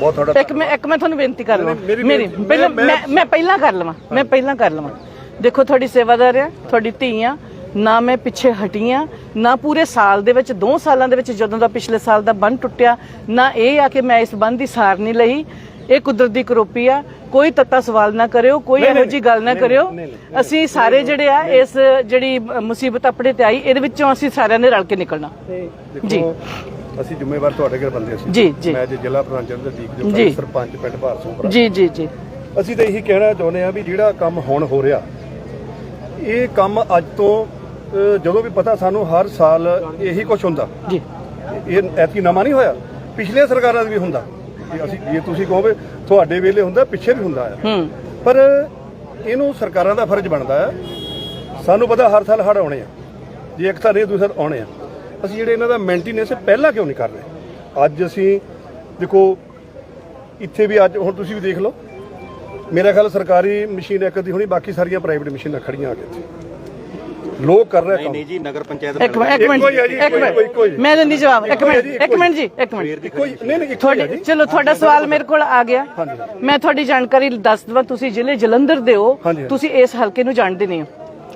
ਬਹੁਤ ਤੁਹਾਡਾ ਇੱਕ ਮੈਂ ਇੱਕ ਮੈਂ ਤੁਹਾਨੂੰ ਬੇਨਤੀ ਕਰ ਲਵਾਂ। ਮੇਰੀ- ਮੇਰੀ ਮੇਰੀ- ਪਹਿਲਾਂ ਮੈਂ- ਮੈਂ ਮੈਂ ਪਹਿਲਾਂ ਕਰ ਲਵਾਂ। ਮੈਂ ਪਹਿਲਾਂ ਕਰ ਲਵਾਂ। ਦੇਖੋ ਤੁਹਾਡੀ ਸੇਵਾਦਾਰ ਆ ਤੁਹਾਡੀ ਧੀ ਆ। ਨਾ ਮੈਂ ਪਿੱਛੇ ਹਟੀ ਆ ਨਾ ਪੂਰੇ ਸਾਲ ਦੇ ਵਿੱਚ 2 ਸਾਲਾਂ ਦੇ ਵਿੱਚ ਜਦੋਂ ਦਾ ਪਿਛਲੇ ਸਾਲ ਦਾ ਬੰਨ ਟੁੱਟਿਆ ਨਾ ਇਹ ਆ ਕਿ ਮੈਂ ਇਸ ਬੰਨ ਦੀ ਸਾਰ ਨਹੀਂ ਲਈ। ਇਹ ਕੁਦਰਤ ਦੀ ਕਰੋਪੀ ਆ। ਕੋਈ ਤੱਤਾ ਸਵਾਲ ਨਾ ਕਰਿਓ ਕੋਈ ਇਹੋ ਜੀ ਗੱਲ ਨਾ ਕਰਿਓ। ਅਸੀਂ ਸਾਰੇ ਜਿਹੜੇ ਆ ਇਸ ਜਿਹੜੀ ਮੁਸੀਬਤ ਆਪਣੇ ਤੇ ਆਈ ਇਹਦੇ ਵਿੱਚੋਂ ਅਸੀਂ ਸਾਰਿਆਂ ਨੇ ਰਲ ਕੇ ਨਿਕਲਣਾ। ਜੀ। ਅਸੀਂ ਜ਼ਿੰਮੇਵਾਰ ਤੁਹਾਡੇ ਘਰ ਬੰਦੇ ਸੀ। ਜੀ, ਜੀ। ਮੈਂ ਅੱਜ ਜ਼ਿਲ੍ਹਾ ਪ੍ਰਧਾਨ ਚੰਦਰਦੀਪ ਜੀ। ਜੋ। ਸਰਪੰਚ ਪਿੰਡ ਭਾਰਸੋਂ ਜੀ ਜੀ ਜੀ। ਅਸੀਂ ਤਾਂ ਇਹੀ ਕਹਿਣਾ ਚਾਹੁੰਦੇ ਆ ਵੀ ਜਿਹੜਾ ਕੰਮ ਹੁਣ ਹੋ ਰਿਹਾ ਇਹ ਕੰਮ ਅੱਜ ਤੋਂ ਜਦੋਂ ਵੀ ਪਤਾ ਸਾਨੂੰ ਹਰ ਸਾਲ ਇਹੀ ਕੁਝ ਹੁੰਦਾ। ਜੀ। ਇਹ ਐਤਕੀ ਨਵਾਂ ਨਹੀਂ ਹੋਇਆ ਪਿਛਲੇ ਸਰਕਾਰਾਂ ਦਾ ਵੀ ਹੁੰਦਾ। ਜੇ ਅਸੀਂ ਜੇ ਤੁਸੀਂ ਕਹੋਗੇ ਤੁਹਾਡੇ ਵੇਲੇ ਹੁੰਦਾ ਪਿੱਛੇ ਵੀ ਹੁੰਦਾ ਆ। ਹੂੰ। ਪਰ ਇਹਨੂੰ ਸਰਕਾਰਾਂ ਦਾ ਫਰਜ਼ ਬਣਦਾ ਹੈ ਸਾਨੂੰ ਪਤਾ ਹਰ ਸਾਲ ਹੜ ਆਉਣੇ ਆ। ਜੇ ਇੱਕ ਤਾਂ ਨਹੀਂ ਦੂਸਰਾ ਆਉਣੇ ਆ। ਅਸੀਂ ਜਿਹੜੇ ਇਹਨਾਂ ਦਾ ਮੇਨਟੇਨੈਂਸ ਪਹਿਲਾਂ ਕਿਉਂ ਨਹੀਂ ਕਰ ਰਹੇ? ਅੱਜ ਅਸੀਂ ਦੇਖੋ ਇੱਥੇ ਵੀ ਅੱਜ ਹੁਣ ਤੁਸੀਂ ਵੀ ਦੇਖ ਲਓ। ਮੇਰਾ ਖਿਆਲ ਸਰਕਾਰੀ ਮਸ਼ੀਨ ਇੱਕ ਦੀ ਹੋਣੀ ਬਾਕੀ ਸਾਰੀਆਂ ਪ੍ਰਾਈਵੇਟ ਮਸ਼ੀਨਾਂ ਖੜੀਆਂ ਆ ਕੇ ਇੱਥੇ। ਲੋਕ ਕਰ ਰਹੇ ਕੰਮ। ਨਹੀਂ ਜੀ ਨਗਰ ਪੰਚਾਇਤ ਇੱਕ ਮਿੰਟ ਇੱਕ ਮਿੰਟ ਇੱਕੋ। ਮਿੰਟ। ਮੈਂ ਦਿੰਦੀ ਜਵਾਬ ਇੱਕ ਮਿੰਟ ਇੱਕ ਮਿੰਟ ਜੀ ਇੱਕ ਮਿੰਟ। ਕੋਈ ਨਹੀਂ ਨਹੀਂ ਤੁਹਾਡੀ। ਚਲੋ ਤੁਹਾਡਾ ਸਵਾਲ ਮੇਰੇ ਕੋਲ ਆ ਗਿਆ। ਮੈਂ ਤੁਹਾਡੀ ਜਾਣਕਾਰੀ ਦੱਸ ਦਵਾਂ ਤੁਸੀਂ ਜ਼ਿਲ੍ਹੇ ਜਲੰਧਰ ਦੇ ਹੋ। ਤੁਸੀਂ ਇਸ ਹਲਕੇ ਨੂੰ ਜਾਣਦੇ ਨਹੀਂ ਹੋ।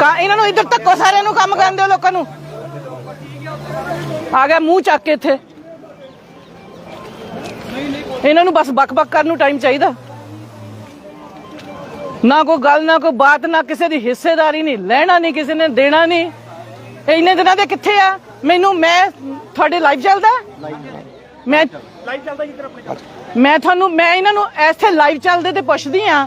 ਕਾ ਇਹਨਾਂ ਨੂੰ ਇੱਧਰ ਧੱਕੋ ਸਾਰਿਆਂ ਨੂੰ ਕੰਮ ਕਰਦੇ ਹੋ ਲੋਕਾਂ ਨੂੰ। ਆ ਗਿਆ ਮੂੰਹ ਚੱਕ ਕੇ ਇੱਥੇ। ਇਹਨਾਂ ਨੂੰ ਬਸ ਬਕ-ਬਕ ਕਰਨ ਨੂੰ ਟਾਈਮ ਚਾਹੀਦਾ। ਨਾ ਕੋਈ ਗੱਲ ਨਾ ਕੋਈ ਬਾਤ ਨਾ ਕਿਸੇ ਦੀ ਹਿੱਸੇਦਾਰੀ ਨਹੀਂ ਲੈਣਾ ਨਹੀਂ ਕਿਸੇ ਨੇ ਦੇਣਾ ਨਹੀਂ। ਇੰਨੇ ਦਿਨਾਂ ਦੇ ਕਿੱਥੇ ਆ? ਮੈਨੂੰ ਮੈਂ ਤੁਹਾਡੇ ਲਾਈਵ ਚੱਲਦਾ? ਮੈਂ ਲਾਈਵ ਚੱਲਦਾ ਜੀ ਮੈਂ ਤੁਹਾਨੂੰ ਮੈਂ ਇਹਨਾਂ ਨੂੰ ਇੱਥੇ ਲਾਈਵ ਚੱਲਦੇ ਤੇ ਪੁੱਛਦੀ ਆ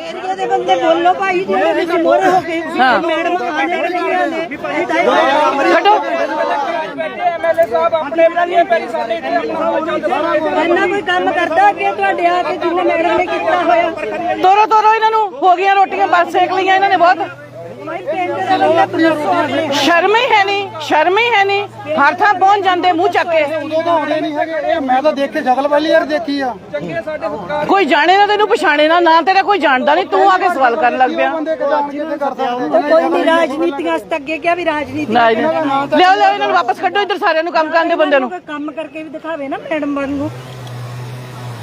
ਏਰੀਆ ਦੇ ਬੰਦੇ ਬੋਲੋ ਭਾਈ ਜਿਹਦੇ ਵਿੱਚ ਮੋਰੇ ਹੋ ਕੇ ਹਾਂ। ਮੈਡਮ ਆਣੇ ਵਾਲੀਆਂ ਨੇ। ਕੱਢੋ ਇੰਨਾ ਕੋਈ ਕੰਮ ਕਰਦਾ ਕਿ ਤੁਹਾਡੇ ਆ ਕੇ ਜਿੰਨੇ ਮੈਡਮ ਨੇ ਕੀਤਾ ਹੋਇਆ। ਤੋਰੋ ਤੋਰੋ ਇਹਨਾਂ ਨੂੰ। ਹੋ ਗਈਆਂ ਰੋਟੀਆਂ ਬਸ ਸੇਕ ਲਈਆਂ ਇਹਨਾਂ ਨੇ ਬਹੁਤ। ਸ਼ਰਮ ਹੀ ਹੈ ਨਹੀਂ ਸ਼ਰਮ ਹੀ ਹੈ ਨਹੀਂ। ਹਰ ਥਾਂ ਪਹੁੰਚ ਜਾਂਦੇ ਮੂੰਹ ਚੱਕ ਕੇ। ਉਦੋਂ ਤਾਂ ਆਉਂਦੇ ਨਹੀਂ ਹੈਗੇ ਇਹ ਮੈਂ ਤਾਂ ਦੇਖ ਕੇ ਸ਼ਕਲ ਪਹਿਲੀ ਵਾਰ ਦੇਖੀ ਆ। ਕੋਈ ਜਾਣੇ ਨਾ ਤੈਨੂੰ ਪਛਾਣੇ ਨਾ ਨਾ ਤੇਰਾ ਕੋਈ ਜਾਣਦਾ ਨਹੀਂ ਤੂੰ ਆ ਕੇ ਸਵਾਲ ਕਰਨ ਲੱਗ ਪਿਆ। ਕੋਈ ਨਹੀਂ ਰਾਜਨੀਤੀਆਂ ਅਸ ਅੱਗੇ ਕਿਹਾ ਵੀ ਰਾਜਨੀਤੀ ਇਹਨਾਂ ਨੂੰ ਵਾਪਸ ਕੱਢੋ ਇੱਧਰ ਸਾਰਿਆਂ ਨੂੰ ਕੰਮ ਕਰਨ ਦੇ ਬੰਦੇ ਨੂੰ ਕੰਮ ਕਰਕੇ ਵੀ ਦਿਖਾਵੇ ਨਾ ਮੈਡਮ ਬਣ ਨੂੰ।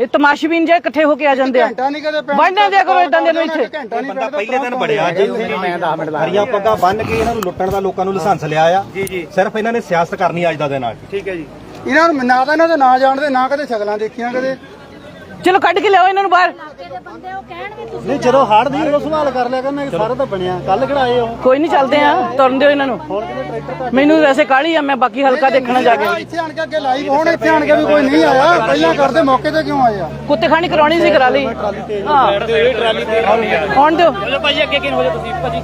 ਇਹ ਤਮਾਸ਼ਬੀਨ ਜੇ ਇਕੱਠੇ ਹੋ ਕੇ ਆ ਜਾਂਦੇ ਆ। ਘੰਟਾ ਨਹੀਂ ਕਦੇ ਪੈਣਾ ਵੰਡਿਆ ਦਿਆ ਕਰੋ ਇਦਾਂ ਦੇ ਨੂੰ ਇੱਥੇ ਘੰਟਾ ਨਹੀਂ ਬੰਦਾ ਪਹਿਲੇ ਦਿਨ ਬੜਿਆ ਜੀ ਹਰੀਆਂ ਪੱਗਾਂ ਬੰਨ ਕੇ ਇਹਨਾਂ ਨੂੰ ਲੁੱਟਣ ਦਾ ਲੋਕਾਂ ਨੂੰ ਲਾਇਸੈਂਸ ਲਿਆ ਆ। ਜੀ ਜੀ। ਸਿਰਫ ਇਹਨਾਂ ਨੇ ਸਿਆਸਤ ਕਰਨੀ ਅੱਜ ਦਾ ਦਿਨ ਆ। ਕੇ ਇਹਨਾਂ ਨੂੰ ਨਾ ਤਾਂ ਇਹਨਾਂ ਦੇ ਨਾਂ ਜਾਣਦੇ ਨਾ ਕਦੇ ਸ਼ਕਲਾਂ ਦੇਖੀਆਂ ਕਦੇ। ਚਲੋ ਕੱਢ ਕੇ ਲਿਆਓ ਇਹਨਾਂ ਨੂੰ ਬਾਹਰ। ਨਹੀਂ ਜਦੋਂ ਹੜ ਦੀ ਉਹ ਸਵਾਲ ਕਰ ਲਿਆ ਕਰਨਾ ਸਾਰਾ ਤਾਂ ਬਣਿਆ। ਕੱਲ ਕਿਹੜਾ ਆਏ ਉਹ। ਕੋਈ ਨਹੀਂ ਚੱਲਦੇ ਆ ਤੁਰਨ ਦਿਓ ਇਹਨਾਂ ਨੂੰ। ਮੈਨੂੰ ਵੈਸੇ ਕਾਹਲੀ ਆ ਮੈਂ ਬਾਕੀ ਹਲਕਾ ਦੇਖਣਾ ਜਾ ਕੇ। ਇੱਥੇ ਆਣ ਕੇ ਅੱਗੇ ਲਾਈਵ ਹੋਣ ਇੱਥੇ ਆਣ ਕੇ ਵੀ ਕੋਈ ਨਹੀਂ ਆਇਆ। ਪਹਿਲਾਂ ਕਰਦੇ ਮੌਕੇ ਤੇ ਕਿਉਂ ਆਏ ਆ? ਕੁੱਤੇ ਖਾਣੀ ਕਰਾਉਣੀ ਸੀ ਕਰਾ ਲਈ ਹਾਂ ਆਉਣ ਦਿਓ। ਭਾਜੀ ਅੱਗੇ ਕਿਨ ਹੋ ਜਾ ਤੁਸੀਂ ਭਾਜੀ।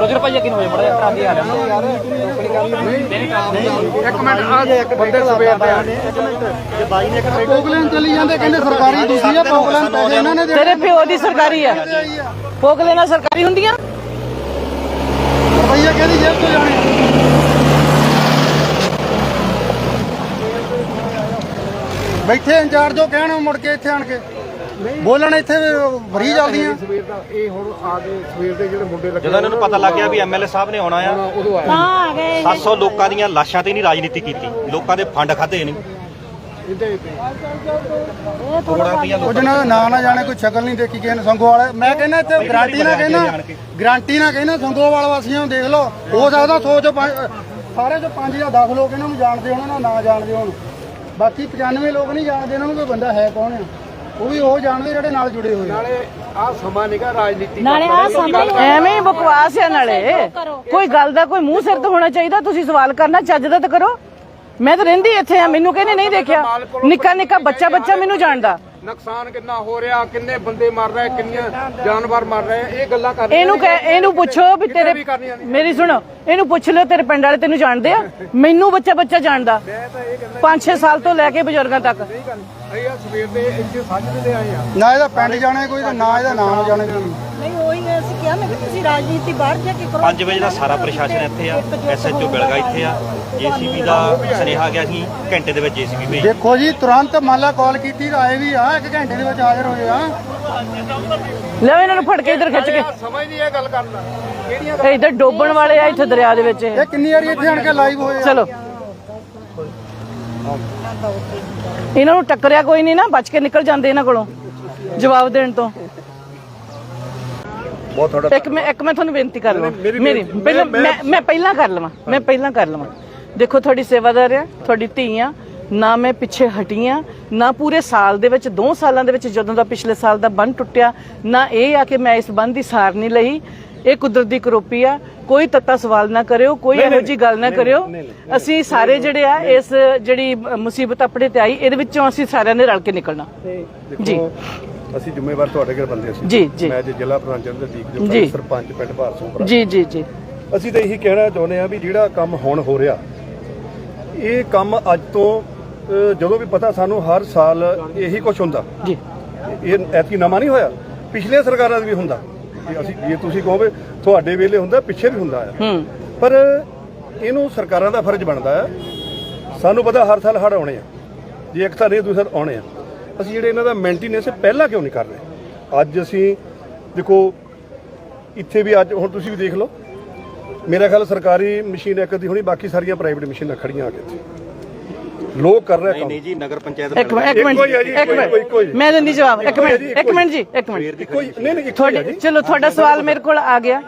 ਰੋਜਰ ਭਾਜੀ ਅੱਗੇ ਹੋ ਜਾ ਬੜਾ ਟਰਾਲੀ ਆ ਰਿਹਾ। ਪੋਗਲੈਂਡ ਚਲੀ ਜਾਂਦੇ ਕਹਿੰਦੇ ਸਰਕਾਰੀ ਦੂਸਰੀ ਆ ਪੋਗਲੈਂਡ ਪੈਸੇ ਇਹਨਾਂ ਨੇ ਤੇਰੇ ਪਿਓ ਦੀ ਸਰਕਾਰੀ ਆ। ਫੋਕ ਲੈਣਾ ਸਰਕਾਰੀ ਹੁੰਦੀਆਂ? ਰੁਪਈਆ ਕਿਹਦੀ ਜੇਬ ਤੋਂ ਜਾਣੇ ਬੈਠੇ ਇੰਚਾਰਜ ਉਹ ਕਹਿਣ ਮੁੜ ਕੇ ਇੱਥੇ ਆਣ ਕੇ। ਬੋਲਣ ਇੱਥੇ ਵਰੀ ਚੱਲਦੀਆਂ। ਜਦੋਂ ਇਹਨਾਂ ਨੂੰ ਪਤਾ ਲੱਗ ਗਿਆ ਵੀ ਐਮਐਲਏ ਸਾਹਿਬ ਨੇ ਆਉਣਾ ਆ ਹਾਂ ਆ ਗਏ। 700 ਲੋਕਾਂ ਦੀਆਂ ਲਾਸ਼ਾਂ ਤੇ ਨਹੀਂ ਰਾਜਨੀਤੀ ਕੀਤੀ। ਲੋਕਾਂ ਦੇ ਫੰਡ ਖਾਦੇ ਨਹੀਂ। ਉਹ ਜਿਹਨਾਂ ਦਾ ਨਾਂ ਨਾ ਜਾਣੇ ਕੋਈ ਸ਼ਕਲ ਨਹੀਂ ਦੇਖੀ ਕਿਸੇ ਨੇ ਸੰਗੋ ਵਾਲੇ। ਮੈਂ ਕਹਿੰਦਾ ਇੱਥੇ ਗਾਰੰਟੀ ਨਾ ਕਹਿੰਦਾ ਗਾਰੰਟੀ ਨਾ ਕਹਿੰਦਾ ਸੰਗੋ ਵਾਲੇ ਵਾਸੀਆਂ ਨੂੰ ਦੇਖ ਲਓ। ਹੋ ਸਕਦਾ ਸੌ ਚੋਂ ਪੰਜ- ਸਾਰੇ ਚੋਂ 5 ਜਾਂ 10 ਲੋਕ ਇਹਨਾਂ ਨੂੰ ਜਾਣਦੇ ਹੋਣ ਨਾ ਨਾ ਜਾਣਦੇ ਹੋਣ। ਬਾਕੀ 95 ਲੋਕ ਨਹੀਂ ਜਾਣਦੇ ਇਹਨਾਂ ਨੂੰ ਕੋਈ ਬੰਦਾ ਹੈ ਕੌਣ ਆ? ਉਹ ਵੀ ਉਹ ਜਾਣਦੇ ਜਿਹੜੇ ਨਾਲ ਜੁੜੇ ਹੋਏ ਆ। ਨਾਲੇ ਆ ਸਮਾਂ ਐਵੇਂ ਹੀ ਬਕਵਾਸ ਆ ਨਾਲੇ। ਕੋਈ ਗੱਲ ਦਾ ਕੋਈ ਮੂੰਹ ਸਿਰ ਤੇ ਹੋਣਾ ਚਾਹੀਦਾ ਤੁਸੀਂ ਸਵਾਲ ਕਰਨਾ ਚੱਜ ਦਾ ਤਾਂ ਕਰੋ। ਮੈਂ ਤਾਂ ਰਹਿੰਦੀ ਇੱਥੇ ਆ ਮੈਨੂੰ ਕਹਿੰਦੇ ਨਹੀਂ ਦੇਖਿਆ। ਨਿੱਕਾ ਨਿੱਕਾ ਬੱਚਾ ਬੱਚਾ ਮੈਨੂੰ ਜਾਣਦਾ। ਨੁਕਸਾਨ ਕਿੰਨਾ ਹੋ ਰਿਹਾ ਕਿੰਨੇ ਬੰਦੇ ਮਰ ਰਹੇ ਕਿੰਨੀਆਂ ਜਾਨਵਰ ਮਰ ਰਹੇ ਇਹ ਗੱਲਾਂ ਕਰ ਇਹਨੂੰ ਕਹਿ ਇਹਨੂੰ ਪੁੱਛੋ ਵੀ ਤੇਰੇ ਮੇਰੀ ਸੁਣੋ ਇਹਨੂੰ ਪੁੱਛ ਲਿਓ ਤੇਰੇ ਪਿੰਡ ਵਾਲੇ ਤੈਨੂੰ ਜਾਣਦੇ ਆ। ਮੈਨੂੰ ਬੱਚਾ ਬੱਚਾ ਜਾਣਦਾ। 5-6 ਸਾਲ ਤੋਂ ਲੈ ਕੇ ਬਜ਼ੁਰਗਾਂ ਤੱਕ। ਅਸੀਂ ਆ ਸਵੇਰ ਦੇ ਇੱਥੇ ਸਾਂਝੇ ਦੇ ਆਏ ਆ। ਨਾ ਇਹਦਾ ਪਿੰਡ ਜਾਣੇ ਕੋਈ ਤੇ ਨਾ ਇਹਦਾ ਨਾਮ ਜਾਣੇ ਕੋਈ। ਨਹੀਂ ਉਹੀ ਅਸੀਂ ਕਿਹਾ ਮੈਂ ਕਿ ਤੁਸੀਂ ਰਾਜਨੀਤੀ ਬਾਹਰ ਜਾ ਕੇ ਕਰੋ। 5 ਵਜੇ ਦਾ ਸਾਰਾ ਪ੍ਰਸ਼ਾਸਨ ਇੱਥੇ ਆ ਐਸਐਚਓ ਬਿਲਗਾ ਇੱਥੇ ਆ ਜੀਸੀਬੀ ਦਾ ਸੁਨੇਹਾ ਗਿਆ ਸੀ ਘੰਟੇ ਦੇ ਵਿੱਚ ਜੀਸੀਬੀ ਭੇਜ ਦੇਖੋ ਜੀ ਤੁਰੰਤ ਮੰਨ ਲਾ ਕਾਲ ਕੀਤੀ ਤਾਂ ਆਏ ਵੀ ਆ ਇੱਕ ਘੰਟੇ ਦੇ ਵਿੱਚ ਹਾਜ਼ਰ ਹੋਏ ਆ। ਲੈ ਇਹਨਾਂ ਨੂੰ ਫੜ ਕੇ ਇੱਧਰ ਖਿੱਚ ਕੇ। ਸਮਝ ਨਹੀਂ ਇਹ ਗੱਲ ਕਰਨਾ ਕਿਹੜੀਆਂ ਇਹ ਇੱਧਰ ਡੋਬਣ ਵਾਲੇ ਆ ਇੱਥੇ ਦਰਿਆ ਦੇ ਵਿੱਚ। ਇਹ। ਇਹ ਕਿੰਨੀ ਵਾਰੀ ਇੱਥੇ ਆਣ ਕੇ ਲਾਈਵ ਹੋਏ ਆ? ਚਲੋ। ਇਹਨਾਂ ਨੂੰ ਟੱਕਰਿਆ ਕੋਈ ਨਹੀਂ ਨਾ ਬਚ ਕੇ ਨਿਕਲ ਜਾਂਦੇ ਇਹਨਾਂ ਕੋਲੋਂ ਜਵਾਬ ਦੇਣ ਤੋਂ। ਬਹੁਤ ਤੁਹਾਡਾ ਇੱਕ ਮੈਂ ਇੱਕ ਮੈਂ ਤੁਹਾਨੂੰ ਬੇਨਤੀ ਕਰ ਲਵਾਂ। ਮੇਰੀ ਪਹਿਲਾਂ ਮੈਂ- ਮੈਂ ਪਹਿਲਾਂ ਕਰ ਲਵਾਂ ਮੈਂ ਪਹਿਲਾਂ ਕਰ ਲਵਾਂ। ਦੇਖੋ ਤੁਹਾਡੀ ਸੇਵਾਦਾਰ ਆ ਤੁਹਾਡੀ ਧੀ ਆ ਨਾ ਮੈਂ ਪਿੱਛੇ ਹਟੀ ਆ ਨਾ ਪੂਰੇ ਸਾਲ ਦੇ ਵਿੱਚ 2 ਸਾਲਾਂ ਦੇ ਵਿੱਚ ਜਦੋਂ ਦਾ ਪਿਛਲੇ ਸਾਲ ਦਾ ਬੰਨ ਟੁੱਟਿਆ ਨਾ ਇਹ ਆ ਕਿ ਮੈਂ ਇਸ ਬੰਨ ਦੀ ਸਾਰ ਨਹੀਂ ਲਈ। ਇਹ ਕੁਦਰਤ ਦੀ ਕਰੋਪੀ ਆ ਕੋਈ ਤੱਤਾ ਸਵਾਲ ਨਾ ਕਰਿਓ ਕੋਈ ਇਹੋ ਜੀ ਗੱਲ ਨਾ ਕਰਿਓ। ਅਸੀਂ ਸਾਰੇ ਜਿਹੜੇ ਆ ਇਸ ਜਿਹੜੀ ਮੁਸੀਬਤ ਆਪਣੇ ਤੇ ਆਈ ਇਹਦੇ ਵਿੱਚੋਂ ਅਸੀਂ ਸਾਰਿਆਂ ਨੇ ਰਲ ਕੇ ਨਿਕਲਣਾ। ਜੀ। ਅਸੀਂ ਜ਼ਿੰਮੇਵਾਰ ਤੁਹਾਡੇ ਕੋਲ ਬੰਦੇ ਅਸੀਂ। ਜੀ ਜੀ। ਮੈਂ ਅੱਜ ਜ਼ਿਲ੍ਹਾ ਪ੍ਰਧਾਨ ਚੰਦਰਦੀਪ ਜੀ। ਜੀ। ਸਰਪੰਚ ਪਿੰਡ ਭਾਰਸੂਪੁਰਾ ਜੀ ਜੀ ਜੀ। ਅਸੀਂ ਤਾਂ ਇਹੀ ਕਹਿਣਾ ਚਾਹੁੰਦੇ ਆ ਵੀ ਜਿਹੜਾ ਕੰਮ ਹੁਣ ਹੋ ਰਿਹਾ ਇਹ ਕੰਮ ਅੱਜ ਤੋਂ ਜਦੋਂ ਵੀ ਪਤਾ ਸਾਨੂੰ ਹਰ ਸਾਲ ਇਹੀ ਕੁਝ ਹੁੰਦਾ। ਜੀ। ਇਹ ਐਤਕੀ ਨਵਾਂ ਨਹੀਂ ਹੋਇਆ ਪਿਛਲੇ ਸਰਕਾਰਾਂ ਦਾ ਵੀ ਹੁੰਦਾ। ਜੇ ਅਸੀਂ ਜੇ ਤੁਸੀਂ ਕਹੋਗੇ ਤੁਹਾਡੇ ਵੇਲੇ ਹੁੰਦਾ ਪਿੱਛੇ ਵੀ ਹੁੰਦਾ ਹੂੰ। ਪਰ ਇਹਨੂੰ ਸਰਕਾਰਾਂ ਦਾ ਫਰਜ਼ ਬਣਦਾ ਹੈ ਸਾਨੂੰ ਪਤਾ ਹਰ ਸਾਲ ਹੜ੍ਹ ਆਉਣੇ ਆ। ਜੇ ਇੱਕ ਤਾਂ ਨਹੀਂ ਦੂਸਰਾ ਆਉਣੇ ਆ। ਅਸੀਂ ਜਿਹੜੇ ਇਹਨਾਂ ਦਾ ਮੇਨਟੇਨੈਂਸ ਪਹਿਲਾਂ ਕਿਉਂ ਨਹੀਂ ਕਰ ਰਹੇ? ਅੱਜ ਅਸੀਂ ਦੇਖੋ ਇੱਥੇ ਵੀ ਅੱਜ ਹੁਣ ਤੁਸੀਂ ਵੀ ਦੇਖ ਲਓ। ਮੇਰਾ ਖਿਆਲ ਸਰਕਾਰੀ ਮਸ਼ੀਨ ਇੱਕ ਦੀ ਹੋਣੀ ਬਾਕੀ ਸਾਰੀਆਂ ਪ੍ਰਾਈਵੇਟ ਮਸ਼ੀਨਾਂ ਖੜੀਆਂ ਆ ਕੇ ਇੱਥੇ। ਲੋਕ ਕਰ ਰਹੇ ਕੰਮ। ਨਹੀਂ ਜੀ ਨਗਰ ਪੰਚਾਇਤ ਇੱਕ ਮਿੰਟ ਇੱਕ ਮਿੰਟ ਇੱਕੋ। ਮਿੰਟ। ਮੈਂ ਦਿੰਦੀ ਜਵਾਬ ਇੱਕ ਮਿੰਟ ਜੀ, ਇੱਕ ਮਿੰਟ ਜੀ ਇੱਕ ਮਿੰਟ। ਕੋਈ ਨਹੀਂ ਨਹੀਂ ਤੁਹਾਡੀ ਜੀ। ਚਲੋ ਤੁਹਾਡਾ ਸਵਾਲ ਮੇਰੇ ਕੋਲ ਆ ਗਿਆ।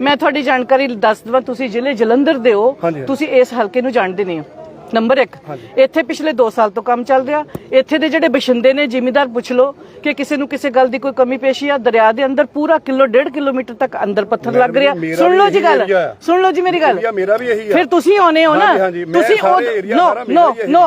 ਮੈਂ ਤੁਹਾਡੀ ਜਾਣਕਾਰੀ ਦੱਸ ਦਵਾਂ ਤੁਸੀਂ ਜ਼ਿਲ੍ਹੇ ਜਲੰਧਰ ਦੇ ਹੋ। ਤੁਸੀਂ ਇਸ ਹਲਕੇ ਨੂੰ ਜਾਣਦੇ ਨਹੀਂ ਹੋ। ਨੰਬਰ 1 ਇੱਥੇ ਪਿਛਲੇ 2 ਸਾਲ ਤੋਂ ਕੰਮ ਚੱਲ ਰਿਹਾ। ਇੱਥੇ ਦੇ ਜਿਹੜੇ ਬਸ਼ਿੰਦੇ ਨੇ ਜ਼ਿਮੀਦਾਰ ਪੁੱਛ ਲਓ ਕਿ ਕਿਸੇ ਨੂੰ ਕਿਸੇ ਗੱਲ ਦੀ ਕੋਈ ਕਮੀ ਪੇਸ਼ੀ ਆ ਦਰਿਆ ਦੇ ਅੰਦਰ ਪੂਰਾ ਕਿਲੋ 1.5 ਕਿਲੋਮੀਟਰ ਤੱਕ ਅੰਦਰ ਪੱਥਰ ਲੱਗ ਰਿਹਾ। ਸੁਣ ਲਓ ਜੀ ਗੱਲ। ਸੁਣ ਲਓ ਜੀ ਮੇਰੀ ਗੱਲ। ਮੇਰਾ ਵੀ ਇਹੀ ਆ। ਫਿਰ ਤੁਸੀਂ ਆਉਨੇ ਹੋ ਨਾ। ਤੁਸੀਂ ਨੋ ਨੋ। ਨੋ।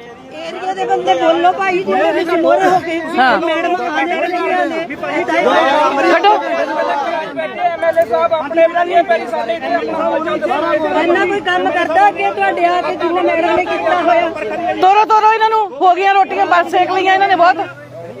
ਏਰੀਆ ਦੇ ਬੰਦੇ ਬੋਲੋ ਭਾਈ ਜਿਹੜੇ ਵਿੱਚ ਮੋਰੇ ਹੋ ਕੇ ਹਾਂ। ਮੈਡਮ ਆਣੇ ਵਾਲੀਆਂ ਨੇ ਕੱਢੋ ਐਮਐਲਏ ਸਾਹਿਬ ਆਪਣੇ ਬੰਦੇ ਪੈਰੀ ਸਾਡੇ ਇੱਥੇ ਆਪਣਾ ਬੱਚਾ ਦੱਸੋ ਇੰਨਾ ਕੋਈ ਕੰਮ ਕਰਦਾ ਕਿ ਤੁਹਾਡੇ ਆ ਕੇ ਜਿੰਨੇ ਮੈਡਮ ਨੇ ਕੀਤਾ ਹੋਇਆ। ਤੋਰੋ ਤੋਰੋ ਇਹਨਾਂ ਨੂੰ। ਹੋ ਗਈਆਂ ਰੋਟੀਆਂ ਬਸ ਸੇਕ ਲਈਆਂ ਇਹਨਾਂ ਨੇ ਬਹੁਤ।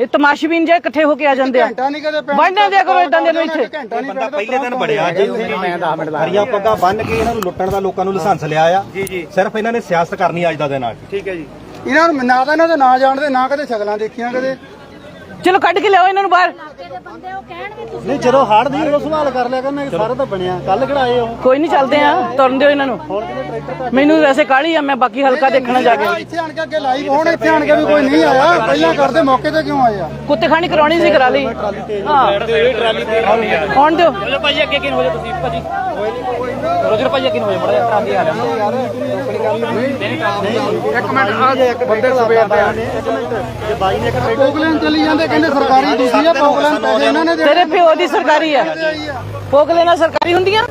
ਇਹ ਤਮਾਸ਼ਬੀਨ ਜੇ ਇਕੱਠੇ ਹੋ ਕੇ ਆ ਜਾਂਦੇ ਆ। ਘੰਟਾ ਨਹੀਂ ਕਦੇ ਪੈਣਾ ਬੰਨ੍ਹ ਦਿਆ ਕਰੋ ਇਦਾਂ ਦੇ ਨੂੰ ਇੱਥੇ। ਘੰਟਾ ਨਹੀਂ ਬੰਦਾ ਪਹਿਲੇ ਦਿਨ ਬੜਿਆ ਜੇ ਹਰੀਆਂ ਪੱਗਾਂ ਬੰਨ ਕੇ ਇਹਨਾਂ ਨੂੰ ਲੁੱਟਣ ਦਾ ਲੋਕਾਂ ਨੂੰ ਲਾਇਸੈਂਸ ਲਿਆ ਆ। ਸਿਰਫ ਇਹਨਾਂ ਨੇ ਸਿਆਸਤ ਕਰਨੀ ਅੱਜ ਦਾ ਦਿਨ ਆ। ਕੇ ਇਹਨਾਂ ਨੂੰ ਨਾ ਤਾਂ ਇਹਨਾਂ ਦਾ ਨਾਂ ਜਾਣਦੇ ਨਾ ਕਦੇ ਸ਼ਕਲਾਂ ਦੇਖੀਆਂ ਕਦੇ। ਚਲੋ ਕੱਢ ਕੇ ਲਿਆਓ ਇਹਨਾਂ ਨੂੰ ਬਾਹਰ। ਨਹੀਂ ਜਦੋਂ ਹੜ ਦੀ ਉਦੋਂ ਸਵਾਲ ਕਰ ਲਿਆ ਕਰਨਾ ਸਾਰਾ ਤਾਂ ਬਣਿਆ। ਕੱਲ ਕਿਹੜਾ ਉਹ। ਕੋਈ ਨਹੀਂ ਚੱਲਦੇ ਆ ਤੁਰਨ ਦਿਓ ਇਹਨਾਂ ਨੂੰ। ਮੈਨੂੰ ਵੈਸੇ ਕਾਹਲੀ ਆ ਮੈਂ ਬਾਕੀ ਹਲਕਾ ਦੇਖਣਾ ਜਾ ਕੇ। ਇੱਥੇ ਆਣ ਕੇ ਅੱਗੇ ਲਾਈਵ ਹੋਣ ਇੱਥੇ ਆਣ ਕੇ ਵੀ ਕੋਈ ਨਹੀਂ ਆਇਆ। ਪਹਿਲਾਂ ਕਰਦੇ ਮੌਕੇ ਤੇ ਕਿਉਂ ਆਏ ਆ? ਕੁੱਤੇ ਖਾਣੀ ਕਰਾਉਣੀ ਸੀ ਕਰਾ ਲਈ। ਹਾਂ। ਆਉਣ ਦਿਓ। ਰੋਜਰ ਭਾਜੀ ਅੱਗੇ ਕਿਨ ਹੋ ਜਾ ਤੁਸੀਂ ਭਾਜੀ। ਰੋਜਰ ਭਾਜੀ ਅੱਗੇ ਹੋ ਜਾ ਬੜਾ ਟਰਾਲੀ ਆ ਰਿਹਾ। ਇੱਕ ਮਿੰਟ ਆ ਬੰਦੇ ਸਵੇਰ ਦੇ ਆ। ਪੋਗਲੈਂਡ ਚਲੀ ਜਾਂਦੇ ਕਹਿੰਦੇ ਸਰਕਾਰੀ ਦੂਸਰੀ ਆ? ਪੋਗਲੈਂਡ ਪੈਸੇ ਇਹਨਾਂ ਨੇ ਤੇਰੇ ਪਿਓ ਦੀ ਸਰਕਾਰੀ ਆ। ਭੋਗ ਲੈਣਾ ਸਰਕਾਰੀ ਹੁੰਦੀਆਂ?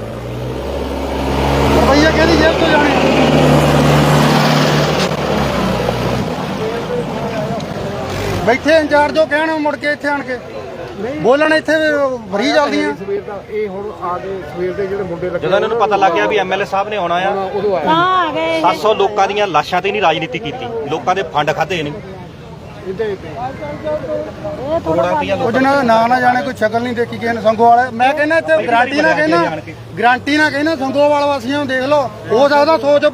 ਰੁਪਈਆ ਕਹਿੰਦੀ ਜੇਬ ਤੋਂ ਜਾਣੇ? ਬੈਠੇ ਇੰਚਾਰਜ ਉਹ ਕਹਿਣ ਮੁੜ ਕੇ ਇੱਥੇ ਆਣ ਕੇ। ਬੋਲਣ ਇੱਥੇ ਭਰੀ ਚੱਲਦੀਆਂ। ਸਵੇਰ ਦਾ ਇਹ ਹੁਣ ਆ ਗਏ ਸਵੇਰ ਦੇ ਜਿਹੜੇ ਮੁੰਡੇ ਲੱਗੇ ਜਦੋਂ ਇਹਨਾਂ ਨੂੰ ਪਤਾ ਲੱਗ ਗਿਆ ਵੀ ਐਮਐਲਏ ਸਾਹਿਬ ਨੇ ਆਉਣਾ ਆ ਉਦੋਂ ਆਏ ਹਾਂ ਆ ਗਏ। 700 ਲੋਕਾਂ ਦੀਆਂ ਲਾਸ਼ਾਂ ਤੇ ਨਹੀਂ ਰਾਜਨੀਤੀ ਕੀਤੀ। ਲੋਕਾਂ ਦੇ ਫੰਡ ਖਾਦੇ ਨੇ ਉਹ ਜਿਹਨਾਂ ਦਾ ਨਾਂ ਨਾ ਜਾਣੇ ਕੋਈ ਸ਼ਕਲ ਨਹੀਂ ਦੇਖੀ ਕਿਸੇ ਨੇ ਸੰਗੋਵਾਲ ਮੈਂ ਕਹਿੰਦਾ ਇੱਥੇ ਗਾਰੰਟੀ ਨਾ ਕਹਿੰਦਾ ਗਾਰੰਟੀ ਨਾ ਕਹਿੰਦਾ ਸੰਗੋਵਾਲ ਵਾਸੀਆਂ ਨੂੰ ਦੇਖ ਲਓ। ਹੋ ਸਕਦਾ ਸੋਚ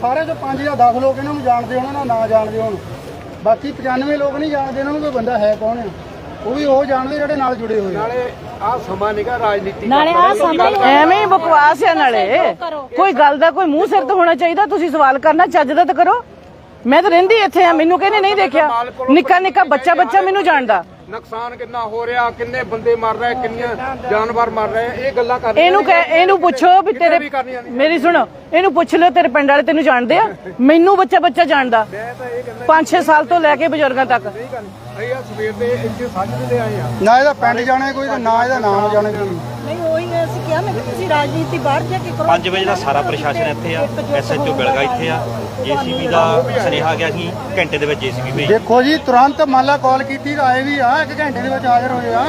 ਸਾਰੇ ਚੋਂ 5 ਜਾਂ 10 ਲੋਕ ਇਹਨਾਂ ਨੂੰ ਜਾਣਦੇ ਹੋਣ ਨਾ ਨਾ ਜਾਣਦੇ ਹੋਣ। ਬਾਕੀ 95 ਲੋਕ ਨਹੀਂ ਜਾਣਦੇ ਇਹਨਾਂ ਨੂੰ ਕੋਈ ਬੰਦਾ ਹੈ ਕੌਣ ਆ? ਉਹ ਵੀ ਉਹ ਜਾਣਦੇ ਜਿਹੜੇ ਨਾਲ ਜੁੜੇ ਹੋਏ ਨਾਲੇ ਆ ਸਮਾਂ ਨਿਕਾ ਰਾਜਨੀਤੀ ਨਾਲੇ ਆ ਸਮਝ ਐਵੇਂ ਹੀ ਬਕਵਾਸ ਆ ਨਾਲੇ। ਕੋਈ ਗੱਲ ਦਾ ਕੋਈ ਮੂੰਹ ਸਿਰ ਤੇ ਹੋਣਾ ਚਾਹੀਦਾ ਤੁਸੀਂ ਸਵਾਲ ਕਰਨਾ ਚੱਜ ਦਾ ਤਾਂ ਕਰੋ। ਮੈਂ ਤਾਂ ਰਹਿੰਦੀ ਇੱਥੇ ਆ ਮੈਨੂੰ ਕਹਿੰਦੇ ਨਹੀਂ ਦੇਖਿਆ। ਨਿੱਕਾ ਨਿੱਕਾ ਬੱਚਾ ਬੱਚਾ ਮੈਨੂੰ ਜਾਣਦਾ। ਨੁਕਸਾਨ ਕਿੰਨਾ ਹੋ ਰਿਹਾ ਕਿੰਨੇ ਬੰਦੇ ਮਰ ਰਹੇ ਕਿੰਨੀਆਂ ਜਾਨਵਰ ਮਰ ਰਹੇ ਇਹ ਗੱਲਾਂ ਕਰ ਇਹਨੂੰ ਕਹਿ ਇਹਨੂੰ ਪੁੱਛੋ ਵੀ ਤੇਰੇ ਮੇਰੀ ਸੁਣੋ ਇਹਨੂੰ ਪੁੱਛ ਲਿਓ ਤੇਰੇ ਪਿੰਡ ਵਾਲੇ ਤੈਨੂੰ ਜਾਣਦੇ ਆ? ਮੈਨੂੰ ਬੱਚਾ ਬੱਚਾ ਜਾਣਦਾ। 5-6 ਸਾਲ ਤੋਂ ਲੈ ਕੇ ਬਜ਼ੁਰਗਾਂ ਤੱਕ। ਸਵੇਰ ਦੇ ਇੱਥੇ ਦੇ ਆਏ ਆ। ਨਾ ਇਹਦਾ ਪਿੰਡ ਜਾਣੇ ਕੋਈ ਤੇ ਨਾ ਇਹਦਾ ਨਾਮ ਜਾਣੇ ਕੋਈ। ਅਸੀਂ ਕਿਹਾ ਮੈਂ ਕਿ ਤੁਸੀਂ ਰਾਜਨੀਤੀ ਬਾਹਰ ਜਾ ਕੇ ਕਰੋ। 5 ਵਜੇ ਦਾ ਸਾਰਾ ਪ੍ਰਸ਼ਾਸਨ ਇੱਥੇ ਆ ਐਸਐਚਓ ਬਿਲਗਾ ਇੱਥੇ ਆ ਜੀਸੀਬੀ ਦਾ ਸੁਨੇਹਾ ਗਿਆ ਸੀ ਘੰਟੇ ਦੇ ਵਿੱਚ ਜੀਸੀਬੀ ਭੇਜ ਦੇਖੋ ਜੀ ਤੁਰੰਤ ਮੰਨ ਲਾ ਕਾਲ ਕੀਤੀ ਤਾਂ ਆਏ ਵੀ ਆ ਇੱਕ ਘੰਟੇ ਦੇ ਵਿੱਚ ਹਾਜ਼ਰ ਹੋਏ ਆ।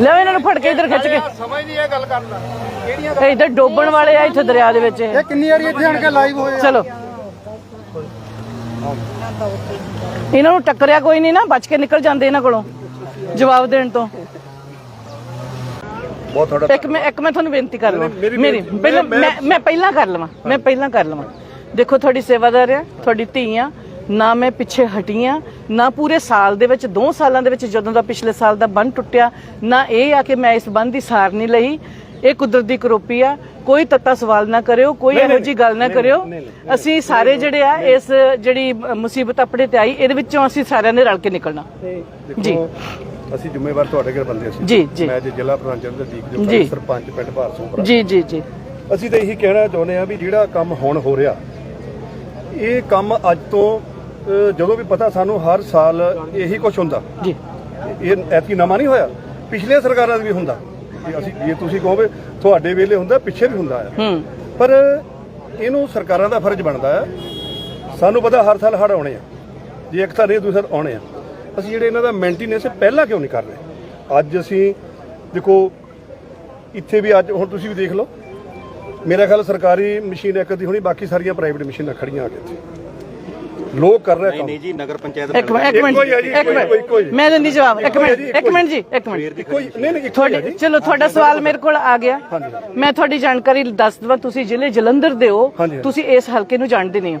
ਲਿਆਓ ਇਹਨਾਂ ਨੂੰ ਫੜ ਕੇ ਇੱਧਰ ਖਿੱਚ ਕੇ। ਸਮਝ ਨਹੀਂ ਇਹ ਗੱਲ ਕਰਨਾ। ਕਿਹੜੀਆਂ ਇਹ ਇੱਧਰ ਡੋਬਣ ਵਾਲੇ ਆ ਇੱਥੇ ਦਰਿਆ ਦੇ ਵਿੱਚ। ਇਹ। ਇਹ ਕਿੰਨੀ ਵਾਰੀ ਇੱਥੇ ਆਣ ਕੇ ਲਾਈਵ ਹੋਏ ਆ? ਚਲੋ। ਇਹਨਾਂ ਨੂੰ ਟੱਕਰਿਆ ਕੋਈ ਨਹੀਂ ਨਾ ਬਚ ਕੇ ਨਿਕਲ ਜਾਂਦੇ ਇਹਨਾਂ ਕੋਲੋਂ ਜਵਾਬ ਦੇਣ ਤੋਂ। ਬਹੁਤ ਤੁਹਾਡਾ ਇੱਕ ਮੈਂ ਇੱਕ ਮੈਂ ਤੁਹਾਨੂੰ ਬੇਨਤੀ ਕਰ ਲਵਾਂ। ਮੇਰੀ- ਪਹਿਲਾਂ ਮੈਂ- ਮੈਂ ਪਹਿਲਾਂ ਕਰ ਲਵਾਂ। ਮੈਂ ਪਹਿਲਾਂ ਕਰ ਲਵਾਂ। ਦੇਖੋ ਤੁਹਾਡੀ ਸੇਵਾਦਾਰ ਆ ਤੁਹਾਡੀ ਧੀ ਆ ਨਾ ਮੈਂ ਪਿੱਛੇ ਹਟੀ ਆ ਨਾ ਪੂਰੇ ਸਾਲ ਦੇ ਵਿੱਚ 2 ਸਾਲਾਂ ਦੇ ਵਿੱਚ ਜਦੋਂ ਦਾ ਪਿਛਲੇ ਸਾਲ ਦਾ ਬੰਨ ਟੁੱਟਿਆ ਨਾ ਇਹ ਆ ਕਿ ਮੈਂ ਇਸ ਬੰਨ ਦੀ ਸਾਰ ਨਹੀਂ ਲਈ। ਇਹ ਕੁਦਰਤ ਦੀ ਕਰੋਪੀ ਆ। ਕੋਈ ਤੱਤਾ ਸਵਾਲ ਨਾ ਕਰਿਓ ਕੋਈ ਇਹੋ ਜੀ ਗੱਲ ਨਾ ਕਰਿਓ। ਅਸੀਂ ਸਾਰੇ ਜਿਹੜੇ ਆ ਇਸ ਜਿਹੜੀ ਮੁਸੀਬਤ ਆਪਣੇ ਤੇ ਆਈ ਇਹਦੇ ਵਿੱਚੋਂ ਅਸੀਂ ਸਾਰਿਆਂ ਨੇ ਰਲ ਕੇ ਨਿਕਲਣਾ। ਜੀ। ਅਸੀਂ ਜ਼ਿੰਮੇਵਾਰ ਤੁਹਾਡੇ ਘਰ ਬੰਦੇ ਸੀ। ਜੀ, ਜੀ। ਮੈਂ ਅੱਜ ਜ਼ਿਲ੍ਹਾ ਪ੍ਰਧਾਨ ਚੰਦਰਦੀਪ ਜੀ। ਜੀ ਸਰਪੰਚ ਪਿੰਡ ਭਾਰਸੋਂ ਜੀ ਜੀ ਜੀ। ਅਸੀਂ ਤਾਂ ਇਹੀ ਕਹਿਣਾ ਚਾਹੁੰਦੇ ਆ ਵੀ ਜਿਹੜਾ ਕੰਮ ਹੁਣ ਹੋ ਰਿਹਾ ਇਹ ਕੰਮ ਅੱਜ ਤੋਂ ਜਦੋਂ ਵੀ ਪਤਾ ਸਾਨੂੰ ਹਰ ਸਾਲ ਇਹੀ ਕੁਝ ਹੁੰਦਾ। ਜੀ। ਇਹ ਐਤਕੀ ਨਵਾਂ ਨਹੀਂ ਹੋਇਆ ਪਿਛਲੇ ਸਰਕਾਰਾਂ ਦਾ ਵੀ ਹੁੰਦਾ। ਜੇ ਅਸੀਂ ਜੇ ਤੁਸੀਂ ਕਹੋਗੇ ਤੁਹਾਡੇ ਵੇਲੇ ਹੁੰਦਾ ਪਿੱਛੇ ਵੀ ਹੁੰਦਾ ਆ। ਹੂੰ। ਪਰ ਇਹਨੂੰ ਸਰਕਾਰਾਂ ਦਾ ਫਰਜ਼ ਬਣਦਾ ਹੈ ਸਾਨੂੰ ਪਤਾ ਹਰ ਸਾਲ ਹੜ੍ਹ ਆਉਣੇ ਆ। ਜੇ ਇੱਕ ਤਾਂ ਨਹੀਂ ਦੂਸਰਾ ਆਉਣੇ ਆ। ਅਸੀਂ ਜਿਹੜੇ ਇਹਨਾਂ ਦਾ ਮੇਨਟੇਨੈਂਸ ਪਹਿਲਾਂ ਕਿਉਂ ਨਹੀਂ ਕਰ ਰਹੇ? ਅੱਜ ਅਸੀਂ ਦੇਖੋ ਇੱਥੇ ਵੀ ਅੱਜ ਹੁਣ ਤੁਸੀਂ ਵੀ ਦੇਖ ਲਓ। ਮੇਰਾ ਖਿਆਲ ਸਰਕਾਰੀ ਮਸ਼ੀਨ ਇੱਕ ਦੀ ਹੋਣੀ ਬਾਕੀ ਸਾਰੀਆਂ ਪ੍ਰਾਈਵੇਟ ਮਸ਼ੀਨਾਂ ਖੜੀਆਂ ਆ ਕੇ ਇੱਥੇ। ਲੋਕ ਕਰ ਰਹੇ ਨਹੀਂ ਕੰਮ। ਨਹੀਂ ਜੀ ਨਗਰ ਪੰਚਾਇਤ ਇੱਕ ਮਿੰਟ ਇੱਕ ਮਿੰਟ ਇੱਕੋ ਮੈਂ ਦਿੰਦੀ ਜਵਾਬ ਇੱਕ ਮਿੰਟ ਇੱਕ ਮਿੰਟ ਜੀ ਇੱਕ ਮਿੰਟ। ਕੋਈ ਨਹੀਂ ਨਹੀਂ ਤੁਹਾਡੇ ਚਲੋ ਤੁਹਾਡਾ ਸਵਾਲ ਮੇਰੇ ਕੋਲ ਆ ਗਿਆ। ਮੈਂ ਤੁਹਾਡੀ ਜਾਣਕਾਰੀ ਦੱਸ ਦਵਾਂ ਤੁਸੀਂ ਜ਼ਿਲ੍ਹੇ ਜਲੰਧਰ ਦੇ ਹੋ। ਤੁਸੀਂ ਇਸ ਹਲਕੇ ਨੂੰ ਜਾਣਦੇ ਨਹੀਂ ਹੋ।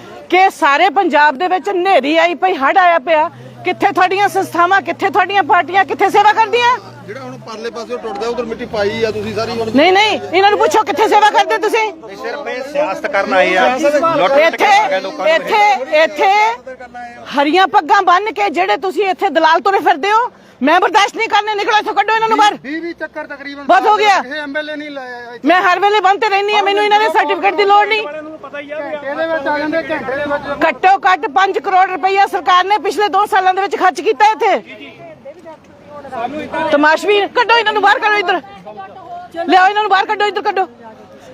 ਕਿ ਸਾਰੇ ਪੰਜਾਬ ਦੇ ਵਿੱਚ ਹਨੇਰੀ ਆਈ ਪਈ ਹੜ ਆਇਆ ਪਿਆ। ਕਿੱਥੇ ਤੁਹਾਡੀਆਂ ਸੰਸਥਾਵਾਂ, ਕਿੱਥੇ ਤੁਹਾਡੀਆਂ ਪਾਰਟੀਆਂ, ਕਿੱਥੇ ਸੇਵਾ ਕਰਦੀਆਂ? ਜਿਹੜਾ ਹੁਣ ਪਰਲੇ ਪਾਸੇ ਟੁੱਟਦਾ ਉਧਰ ਮਿੱਟੀ ਪਾਈ ਆ ਤੁਸੀਂ ਸਾਰੀ ਹੁਣ ਨਹੀਂ ਨਹੀਂ ਇਹਨਾਂ ਨੂੰ ਪੁੱਛੋ ਕਿੱਥੇ ਸੇਵਾ ਕਰਦੇ ਤੁਸੀਂ? ਸਿਰਫ ਇਹ ਸਿਆਸਤ ਕਰਨ ਆਏ ਆ। ਲੁੱਟ ਇੱਥੇ ਇੱਥੇ ਇੱਥੇ ਹਰੀਆਂ ਪੱਗਾਂ ਬੰਨ ਕੇ ਜਿਹੜੇ ਤੁਸੀਂ ਇੱਥੇ ਦਲਾਲ ਤੁਰੇ ਫਿਰਦੇ ਹੋ ਮੈਂ ਬਰਦਾਸ਼ਤ ਨਹੀਂ ਕਰਨੇ ਨਿਕਲੋ ਇੱਥੋਂ ਕੱਢੋ ਇਹਨਾਂ ਨੂੰ ਬਾਹਰ। 20 20 ਚੱਕਰ ਤਕਰੀਬਨ ਬਹੁਤ ਹੋ ਗਿਆ। ਇਹ ਐਮਐਲਏ ਨਹੀਂ ਲਾਇਆ ਮੈਂ ਹਰ ਵੇਲੇ ਬੰਦ ਤੇ ਰਹਿਣੀ ਆ ਮੈਨੂੰ ਇਹਨਾਂ ਦੇ ਸਰਟੀਫਿਕੇਟ ਦੀ ਲੋੜ ਨਹੀਂ। ਇਹਦੇ ਵਿੱਚ ਆ ਜਾਂਦੇ ਘੰਟੇ ਦੇ ਵਿੱਚ ਘੱਟੋ ਘੱਟ 5 ਕਰੋੜ ਰੁਪਈਆ ਸਰਕਾਰ ਨੇ ਪਿਛਲੇ 2 ਸਾਲਾਂ ਦੇ ਵਿੱਚ ਖਰਚ ਕੀਤਾ ਇੱਥੇ। ਤਮਾਸ਼ਵੀ ਕੱਢੋ ਇਹਨਾਂ ਨੂੰ ਬਾਹਰ, ਕੱਢੋ ਇੱਧਰ। ਲਿਆਓ ਇਹਨਾਂ ਨੂੰ ਬਾਹਰ, ਕੱਢੋ, ਇੱਧਰ ਕੱਢੋ।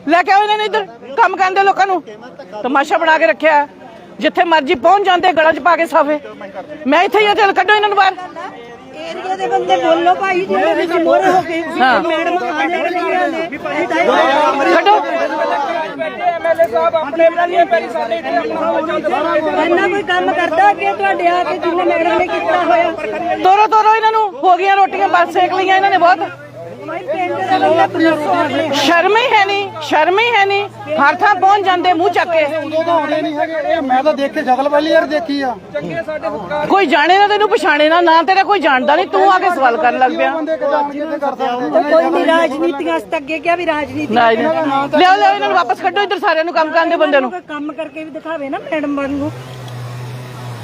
ਲੈ ਕੇ ਆਓ ਇਹਨਾਂ ਨੂੰ ਇੱਧਰ, ਕੰਮ ਕਰਨ ਦੇ ਲੋਕਾਂ ਨੂੰ। ਤਮਾਸ਼ਾ ਬਣਾ ਕੇ ਰੱਖਿਆ ਜਿੱਥੇ ਮਰਜ਼ੀ ਪਹੁੰਚ ਜਾਂਦੇ, ਗਲਾਂ 'ਚ ਪਾ ਕੇ ਸਾਫੇ। ਮੈਂ ਇੱਥੇ ਹੀ ਆ ਚੱਲ ਕੱਢੋ ਇਹਨਾਂ ਨੂੰ ਬਾਹਰ। ਏਰੀਆ ਦੇ ਬੰਦੇ ਬੋਲੋ ਭਾਈ ਵਿੱਚ ਹੋ ਹਾਂ। ਮੈਡਮ ਨੇ ਕੋਈ ਕੰਮ ਕਰਦਾ ਕਿ ਤੁਹਾਡੇ ਆ ਕੇ ਜਿੰਨੇ ਮੈਡਮ ਨੇ ਕੀਤਾ ਹੋਇਆ। ਤੋਰੋ ਤੋਰੋ ਇਹਨਾਂ ਨੂੰ। ਹੋ ਗਈਆਂ ਰੋਟੀਆਂ ਬਸ ਸੇਕ ਲਈਆਂ ਇਹਨਾਂ ਨੇ ਬਹੁਤ। ਸ਼ਰਮ ਹੀ ਹੈ ਨਹੀਂ ਸ਼ਰਮ ਹੀ ਹੈ ਨਹੀਂ। ਹਰ ਥਾਂ ਪਹੁੰਚ ਜਾਂਦੇ ਮੂੰਹ ਚੱਕ ਕੇ। ਉਦੋਂ ਤਾਂ ਆਉਂਦੇ ਨਹੀਂ ਹੈਗੇ। ਇਹ ਮੈਂ ਤਾਂ ਦੇਖ ਕੇ ਸ਼ਕਲ ਪਹਿਲੀ ਵਾਰ ਦੇਖੀ ਆ। ਕੋਈ ਜਾਣੇ ਨਾ ਤੈਨੂੰ ਪਛਾਣੇ ਨਾ ਨਾ ਤੇਰਾ ਕੋਈ ਜਾਣਦਾ ਨਹੀਂ ਤੂੰ ਆ ਕੇ ਸਵਾਲ ਕਰਨ ਲੱਗ ਪਿਆ। ਕੋਈ ਨਹੀਂ ਰਾਜਨੀਤੀਆਂ ਅਸ ਅੱਗੇ ਕਿਹਾ ਵੀ ਰਾਜਨੀਤੀ ਨਾ ਜੀ। ਲਿਆਓ ਲਿਆਓ ਇਹਨਾਂ ਨੂੰ ਵਾਪਸ ਕੱਢੋ ਇੱਧਰ ਸਾਰਿਆਂ ਨੂੰ ਕੰਮ ਕਰਨ ਦੇ ਬੰਦੇ ਨੂੰ। ਕੰਮ ਕਰਕੇ ਵੀ ਦਿਖਾਵੇ ਨਾ ਮੈਡਮ ਵਾਂਗੂ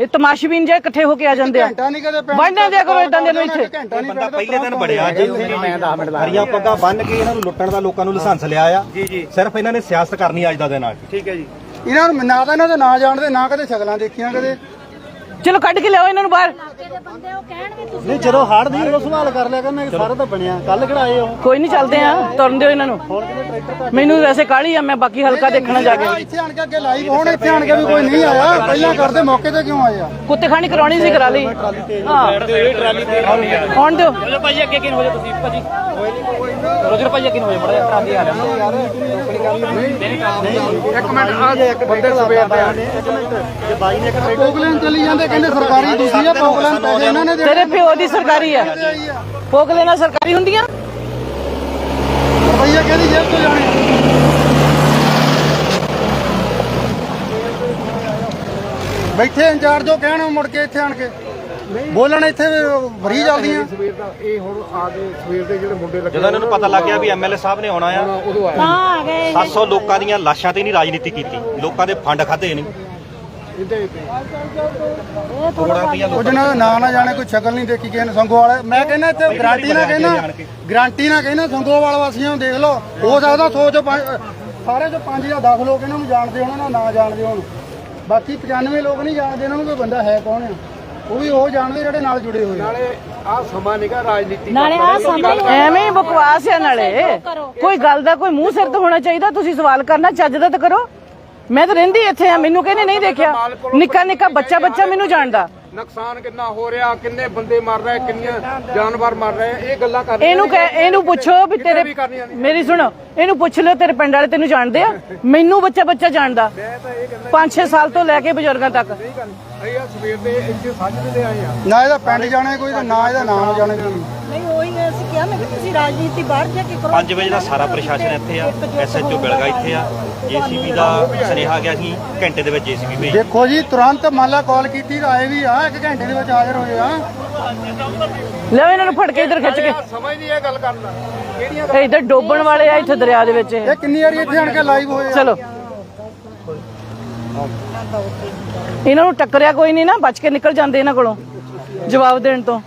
ਇਹ ਤਮਾਸ਼ਬੀਨ ਜੇ ਇਕੱਠੇ ਹੋ ਕੇ ਆ ਜਾਂਦੇ ਆ। ਘੰਟਾ ਨਹੀਂ ਕਦੇ ਕਰੋ ਇਦਾਂ ਦੇ ਨੂੰ ਇੱਥੇ। ਘੰਟਾ ਨਹੀਂ ਬੰਦਾ ਪਹਿਲੇ ਦਿਨ ਬੜਿਆ ਜੀ। ਹਰੀਆਂ ਪੱਗਾਂ ਬੰਨ ਕੇ ਇਹਨਾਂ ਨੂੰ ਲੁੱਟਣ ਦਾ ਲੋਕਾਂ ਨੂੰ ਲਾਇਸੈਂਸ ਲਿਆ ਆ। ਜੀ ਜੀ। ਸਿਰਫ ਇਹਨਾਂ ਨੇ ਸਿਆਸਤ ਕਰਨੀ ਅੱਜ ਦਾ ਦਿਨ ਆ ਕੇ। ਇਹਨਾਂ ਨੂੰ ਨਾ ਤਾਂ ਇਹਨਾਂ ਦੇ ਨਾਂ ਜਾਣਦੇ ਨਾ ਕਦੇ ਸ਼ਕਲਾਂ ਦੇਖੀਆਂ ਕਦੇ। ਚਲੋ ਕੱਢ ਕੇ ਲਿਆਓ ਇਹਨਾਂ ਨੂੰ ਬਾਹਰ। ਨਹੀਂ ਜਦੋਂ ਹੜ ਦੀ ਉਦੋਂ ਸੰਭਾਲ ਕਰ ਲਿਆ ਕਰਨਾ ਸਾਰਾ ਤਾਂ ਬਣਿਆ। ਕੱਲ ਕਿਹੜਾ ਆਏ ਉਹ। ਕੋਈ ਨਹੀਂ ਚੱਲਦੇ ਆ ਤੁਰਨ ਦਿਓ ਇਹਨਾਂ ਨੂੰ। ਮੈਨੂੰ ਵੈਸੇ ਕਾਹਲੀ ਆ ਮੈਂ ਬਾਕੀ ਹਲਕਾ ਦੇਖਣਾ ਜਾ ਕੇ। ਇੱਥੇ ਆਣ ਕੇ ਅੱਗੇ ਲਾਈਵ ਹੋਣ ਇੱਥੇ ਆਣ ਕੇ ਵੀ ਕੋਈ ਨਹੀਂ ਆਇਆ। ਪਹਿਲਾਂ ਕਰਦੇ ਮੌਕੇ ਤੇ ਕਿਉਂ ਆਏ ਆ? ਕੁੱਤੇ ਖਾਣੀ ਕਰਾਉਣੀ ਸੀ ਕਰਾ ਲਈ। ਹਾਂ। ਆਉਣ ਦਿਓ। ਚਲੋ ਭਾਜੀ ਅੱਗੇ ਕਿਨ ਹੋ ਜਾ ਤੁਸੀਂ ਭਾਜੀ। ਰੋਜਰ ਭਾਜੀ ਅੱਗੇ ਨੂੰ ਹੋ ਜਾ ਮੜਾ ਟਰਾਲੀ ਆ ਰਿਹਾ। ਇੱਕ ਮਿੰਟ ਆ ਬੰਦੇ ਸਵੇਰ ਦੇ ਆਏ ਪੋਗਲੈਂਡ ਚਲੀ ਜਾਂਦੇ ਕਹਿੰਦੇ ਸਰਕਾਰੀ ਦੂਸਰੀ ਆ ਪੋਗਲੈਂਡ ਪੈਸੇ ਇਹਨਾਂ ਨੇ ਦੇ ਤੇਰੇ ਪਿਓ ਦੀ ਸਰਕਾਰੀ ਆ। ਭੋਗ ਲੈਣਾ ਸਰਕਾਰੀ ਹੁੰਦੀਆਂ? ਰੁਪਈਆ ਕਿਹਦੀ ਜੇਬ ਤੋਂ ਜਾਣੇ ਬੈਠੇ ਇੰਚਾਰਜ ਉਹ ਕਹਿਣ ਮੁੜ ਕੇ ਇੱਥੇ ਆਣ ਕੇ। ਬੋਲਣ ਇੱਥੇ ਭਰੀ ਜਾਂਦੀਆਂ ਸਵੇਰ ਦਾ ਇਹ ਹੁਣ ਆ ਗਏ ਸਵੇਰ ਦੇ ਜਿਹੜੇ ਮੁੰਡੇ ਲੱਗੇ ਜਦੋਂ ਇਹਨਾਂ ਨੂੰ ਪਤਾ ਲੱਗ ਗਿਆ ਵੀ ਐਮਐਲਏ ਸਾਹਿਬ ਨੇ ਆਉਣਾ ਆ ਉਦੋਂ ਆਏ। ਤਾਂ ਆ ਗਏ। 700 ਲੋਕਾਂ ਦੀਆਂ ਲਾਸ਼ਾਂ ਤੇ ਨਹੀਂ ਰਾਜਨੀਤੀ ਕੀਤੀ। ਲੋਕਾਂ ਦੇ ਫੰਡ ਖਾਦੇ ਨਹੀਂ। ਉਹ ਜਿਹਨਾਂ ਦਾ ਨਾਂ ਨਾ ਜਾਣੇ ਕੋਈ ਸ਼ਕਲ ਨਹੀਂ ਦੇਖੀ ਕਿਸੇ ਨੇ ਸੰਗੋ ਵਾਲੇ। ਮੈਂ ਕਹਿੰਦਾ ਇੱਥੇ ਗਾਰੰਟੀ ਨਾ ਕਹਿੰਦਾ ਗਾਰੰਟੀ ਨਾ ਕਹਿੰਦਾ ਸੰਗੋ ਵਾਲ ਵਾਸੀਆਂ ਨੂੰ ਦੇਖ ਲਓ। ਹੋ ਸਕਦਾ 100 ਚੋਂ ਪੰਜ- ਸਾਰੇ ਚੋਂ 5 ਜਾਂ 10 ਲੋਕ ਇਹਨਾਂ ਨੂੰ ਜਾਣਦੇ ਹੋਣ ਨਾ ਨਾ ਜਾਣਦੇ ਹੋਣ। ਬਾਕੀ 95 ਲੋਕ ਨਹੀਂ ਜਾਣਦੇ ਇਹਨਾਂ ਨੂੰ ਕੋਈ ਬੰਦਾ ਹੈ ਕੌਣ ਆ? ਉਹ ਵੀ ਉਹ ਜਾਣਦੇ ਜਿਹੜੇ ਨਾਲ ਜੁੜੇ ਹੋਏ ਨਾਲੇ ਆ ਸਮਾਂ ਨਿਕਾ ਰਾਜਨੀਤੀ ਨਾਲੇ ਆ ਸਾਹਮਣੇ ਐਵੇਂ ਹੀ ਬਕਵਾਸ ਆ ਨਾਲੇ। ਕੋਈ ਗੱਲ ਦਾ ਕੋਈ ਮੂੰਹ ਸਿਰ ਤੇ ਹੋਣਾ ਚਾਹੀਦਾ ਤੁਸੀਂ ਸਵਾਲ ਕਰਨਾ ਚੱਜ ਦਾ ਤਾਂ ਕਰੋ। ਮੈਂ ਤਾਂ ਰਹਿੰਦੀ ਇੱਥੇ ਆ ਮੈਨੂੰ ਕਹਿੰਦੇ ਨਹੀਂ ਦੇਖਿਆ। ਨਿੱਕਾ ਨਿੱਕਾ ਬੱਚਾ ਬੱਚਾ ਮੈਨੂੰ ਜਾਣਦਾ। ਨੁਕਸਾਨ ਕਿੰਨਾ ਹੋ ਰਿਹਾ ਕਿੰਨੇ ਬੰਦੇ ਮਰ ਰਹੇ ਕਿੰਨੀਆਂ ਜਾਨਵਰ ਮਰ ਰਹੇ ਇਹ ਗੱਲਾਂ ਕਰ ਇਹਨੂੰ ਕਹਿ ਇਹਨੂੰ ਪੁੱਛੋ ਵੀ ਤੇਰੇ ਮੇਰੀ ਸੁਣੋ ਇਹਨੂੰ ਪੁੱਛ ਲਿਓ ਤੇਰੇ ਪਿੰਡ ਵਾਲੇ ਤੈਨੂੰ ਜਾਣਦੇ ਆ। ਮੈਨੂੰ ਬੱਚਾ ਬੱਚਾ ਜਾਣਦਾ 5-6 ਸਾਲ ਤੋਂ ਲੈ ਕੇ ਬਜ਼ੁਰਗਾਂ ਤੱਕ। ਅਸੀਂ ਆ ਸਵੇਰ ਦੇ ਇੱਥੇ ਸਾਂਝੇ ਦੇ ਆਏ ਆ। ਨਾ ਇਹਦਾ ਪਿੰਡ ਜਾਣੇ ਕੋਈ ਤੇ ਨਾ ਇਹਦਾ ਨਾਮ ਜਾਣੇ ਕੋਈ। ਨਹੀਂ ਉਹੀ ਅਸੀਂ ਕਿਹਾ ਮੈਂ ਕਿ ਤੁਸੀਂ ਰਾਜਨੀਤੀ ਬਾਹਰ ਜਾ ਕੇ ਕਰੋ। 5 ਵਜੇ ਦਾ ਸਾਰਾ ਪ੍ਰਸ਼ਾਸਨ ਇੱਥੇ ਆ ਐਸਐਚਓ ਬਿਲਗਾ ਇੱਥੇ ਆ ਜੀਸੀਬੀ ਦਾ ਸੁਨੇਹਾ ਗਿਆ ਸੀ ਘੰਟੇ ਦੇ ਵਿੱਚ ਜੀਸੀਬੀ ਭੇਜ। ਦੇਖੋ ਜੀ ਤੁਰੰਤ ਮੰਨ ਲਾ ਕਾਲ ਕੀਤੀ ਤਾਂ ਆਏ ਵੀ ਆ ਇੱਕ ਘੰਟੇ ਦੇ ਵਿੱਚ ਹਾਜ਼ਰ ਹੋਏ ਆ। ਲਿਓ ਇਹਨਾਂ ਨੂੰ ਫੜ ਕੇ ਇੱਧਰ ਖਿੱਚ ਕੇ। ਸਮਝ ਨਹੀਂ ਇਹ ਗੱਲ ਕਰਨਾ ਕਿਹੜੀਆਂ ਇਹ ਇੱਧਰ ਡੋਬਣ ਵਾਲੇ ਆ ਇੱਥੇ ਦਰਿਆ ਦੇ ਵਿੱਚ। ਇਹ। ਇਹ ਕਿੰਨੀ ਵਾਰੀ ਇੱਥੇ ਆਣ ਕੇ ਲਾਈਵ ਹੋਏ ਆ? ਚਲੋ। ਇਹਨਾਂ ਨੂੰ ਟੱਕਰਿਆ ਕੋਈ ਨਹੀਂ ਨਾ, ਬਚ ਕੇ ਨਿਕਲ ਜਾਂਦੇ ਇਹਨਾਂ ਕੋਲੋਂ ਜਵਾਬ ਦੇਣ ਤੋਂ।